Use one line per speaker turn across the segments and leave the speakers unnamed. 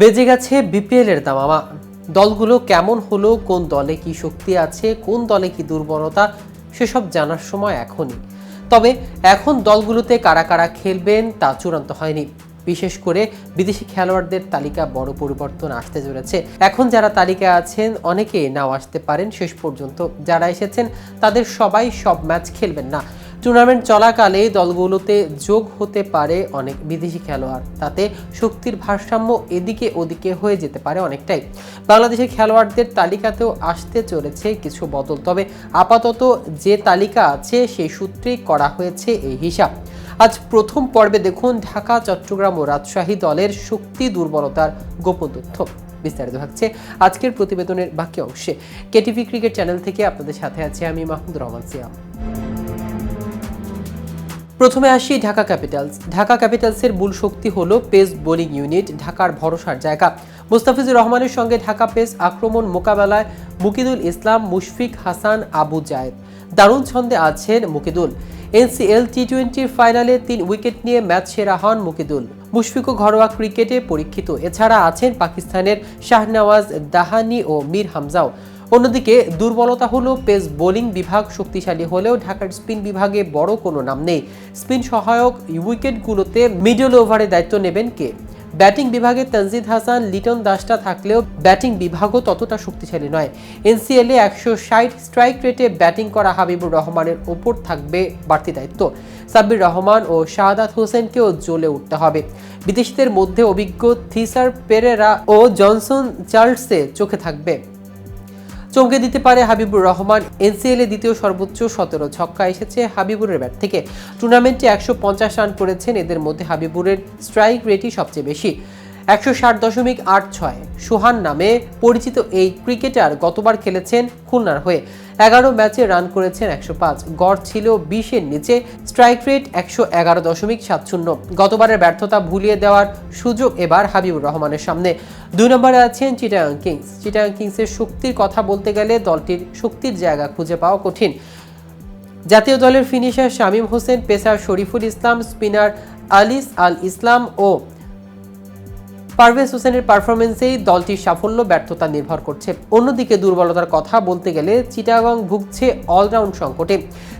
বেজে গেছে বিপিএল এর দামামা। দলগুলো কেমন হলো, কোন দলে কি শক্তি আছে, কোন দলে কি দুর্বলতা, সেসব জানার সময় এখনই। তবে এখন দলগুলোতে কারা কারা খেলবেন তা চূড়ান্ত হয়নি। বিশেষ করে বিদেশি খেলোয়াড়দের তালিকা বড় পরিবর্তন আসতে চলেছে। এখন যারা তালিকায় আছেন, অনেকে নাও আসতে পারেন শেষ পর্যন্ত। যারা এসেছেন, তাদের সবাই সব ম্যাচ খেলবেন না। টুর্নামেন্ট চলাকালে দলগুলোতে যোগ হতে পারে অনেক বিদেশি খেলোয়াড়। তাতে শক্তির ভারসাম্য এদিকে ওদিকে হয়ে যেতে পারে অনেকটাই। বাংলাদেশের খেলোয়াড়দের তালিকাতেও আসতে চলেছে কিছু বদল। তবে আপাতত যে তালিকা আছে সেই সূত্রেই করা হয়েছে এই হিসাব। আজ প্রথম পর্বে দেখুন ঢাকা, চট্টগ্রাম ও রাজশাহী দলের শক্তি দুর্বলতার গোপন তথ্য। বিস্তারিত থাকছে আজকের প্রতিবেদনের বাকি অংশে। কেটিভি ক্রিকেট চ্যানেল থেকে আপনাদের সাথে আছে আমি মাহমুদ রহমান সিয়াম। প্রথমে আসি ঢাকা ক্যাপিটালস। ঢাকা ক্যাপিটালসের মূল শক্তি হলো পেস বোলিং ইউনিট, ঢাকার ভরসার জায়গা। মুস্তাফিজুর রহমানের সঙ্গে ঢাকা পেস আক্রমণ মোকাবেলায় মুকিদুল ইসলাম, মুশফিক হাসান, আবু জায়েদ। দারুণ ছন্দে আছেন মুকিদুল। এনসিএল টি টোয়েন্টির ফাইনালে তিন উইকেট নিয়ে ম্যাচ সেরা হন মুকিদুল। মুশফিকও ঘরোয়া ক্রিকেটে পরীক্ষিত। এছাড়া আছেন পাকিস্তানের শাহনওয়াজ, দাহানি ও মীর হামজাও। অন্যদিকে, দুর্বলতা হলো পেস বোলিং বিভাগ শক্তিশালী হলেও ঢাকার স্পিন বিভাগে বড় কোনো নাম নেই। স্পিন সহায়ক উইকেটগুলোতে মিডল ওভারে দায়িত্ব নেবেন কে? ব্যাটিং বিভাগে তানজিদ হাসান, লিটন দাসটা থাকলেও ব্যাটিং বিভাগও ততটা শক্তিশালী নয়। এনসিএলে একশো ষাট স্ট্রাইক রেটে ব্যাটিং করা হাবিবুর রহমানের ওপর থাকবে বাড়তি দায়িত্ব। সাব্বির রহমান ও শাহাদাত হোসেনকেও জ্বলে উঠতে হবে। বিদেশিদের মধ্যে অভিজ্ঞ থিসার পেরেরা ও জনসন চার্লসে চোখে থাকবে। চমকে দিতে পারে হাবিবুর রহমান। এনসিএল এ দ্বিতীয় সর্বোচ্চ সতেরো ছক্কা এসেছে হাবিবুরের ব্যাট থেকে। টুর্নামেন্টে একশো পঞ্চাশ রান করেছেন। এদের মধ্যে হাবিবুরের স্ট্রাইক রেটই সবচেয়ে বেশি। একশো ষাট দশমিক আট ছয়। সুহান নামে পরিচিত এই ক্রিকেটার গতবার খেলেছেন খুলনার হয়ে। এগারো ম্যাচে রান করেছেন একশো পাঁচ। গড় ছিল বিশের নিচে, স্ট্রাইক রেট একশো এগারো দশমিক সাত শূন্য। গতবারের ব্যর্থতা ভুলিয়ে দেওয়ার সুযোগ এবার হাবিবুর রহমানের সামনে। দুই নম্বরে আছেন চিটাগাং কিংস। চিটাগাং কিংসের শক্তির কথা বলতে গেলে দলটির শক্তির জায়গা খুঁজে পাওয়া কঠিন। জাতীয় দলের finisher Shamim Hossain, pacer Shoriful Islam, spinner Alis Al Islam ও পারভেজ হোসেনের পারফরমেন্সেই দলটির সাফল্য, ব্যর্থতা নির্ভর করছে। অন্যদিকে দুর্বলতার কথা বলতে গেলে চিটাগং ভুগছে অলরাউন্ড সংকটে।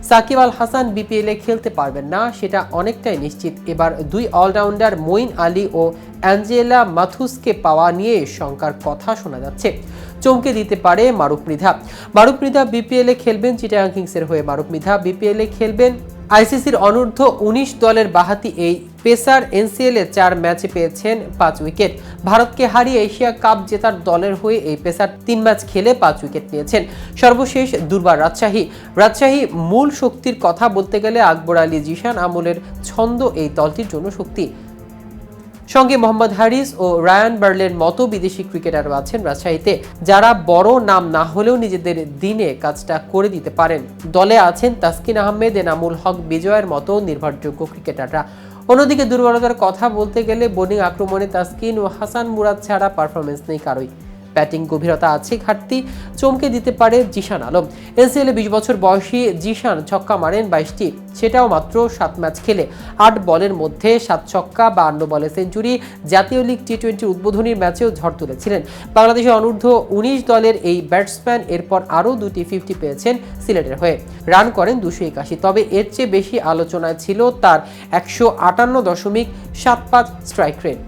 সাকিব আল হাসান বিপিএলে খেলতে পারবেন না, সেটা অনেকটাই নিশ্চিত। এবার দুই অলরাউন্ডার মঈন আলী ও অ্যাঞ্জেলা মাথুসকে পাওয়া নিয়ে শঙ্কার কথা শোনা যাচ্ছে। চমকে দিতে পারে মারুফ মৃধা। মারুফ মৃধা বিপিএলে খেলবেন চিটাগাং কিংসের হয়ে। মারুফ মৃধা বিপিএলে খেলবেন আইসিসির অনূর্ধ্ব উনিশ দলের বাহাতি এই পেসার এনসিএল চার ম্যাচে পেয়েছেন পাঁচ উইকেট। ভারতকে হারিয়ে এশিয়া কাপ জেতার দলের হয়ে এই পেসার তিন ম্যাচ খেলে পাঁচ উইকেট নিয়েছেন। সর্বশেষ দুর্বার রাজশাহী। রাজশাহী মূল শক্তির কথা বলতে গেলে আকবর আলী জিশান আমলের ছন্দ এই দলটির জন্য শক্তি। সঙ্গে মোহাম্মদ হারিস ও রায়ান বার্লের মতো বিদেশি ক্রিকেটারও আছেন রাজশাহীতে, যারা বড় নাম না হলেও নিজেদের দিনে কাজটা করে দিতে পারেন। দলে আছেন তাসকিন আহমেদ, এনামুল হক, বিজয়ের মতো নির্ভরযোগ্য ক্রিকেটাররা। অন্যদিকে দুর্বলতার কথা বলতে গেলে বোলিং আক্রমণে তাসকিন ও হাসান মুরাদ ছাড়া পারফরমেন্স নেই কারোই। ব্যাটিং গভীরতা আছে, ঘাটতি চমকে দিতে পারে জিশান আলম। এনসিএলে বিশ বছর বয়সী জিশান ছক্কা মারেন বাইশটি, সেটাও মাত্র সাত ম্যাচ খেলে। আট বলের মধ্যে সাত ছক্কা বান্ন বলে সেঞ্চুরি, জাতীয় লিগ টি টোয়েন্টি উদ্বোধনীর ম্যাচেও ঝড় তুলেছিলেন। বাংলাদেশের অনূর্ধ্ব উনিশ দলের এই ব্যাটসম্যান এরপর আরও দুটি ফিফটি পেয়েছেন সিলেটের হয়ে। রান করেন দুশো একাশি, তবে এর চেয়ে বেশি আলোচনায় ছিল তার একশো আটান্ন দশমিক সাত পাঁচ স্ট্রাইক রেট।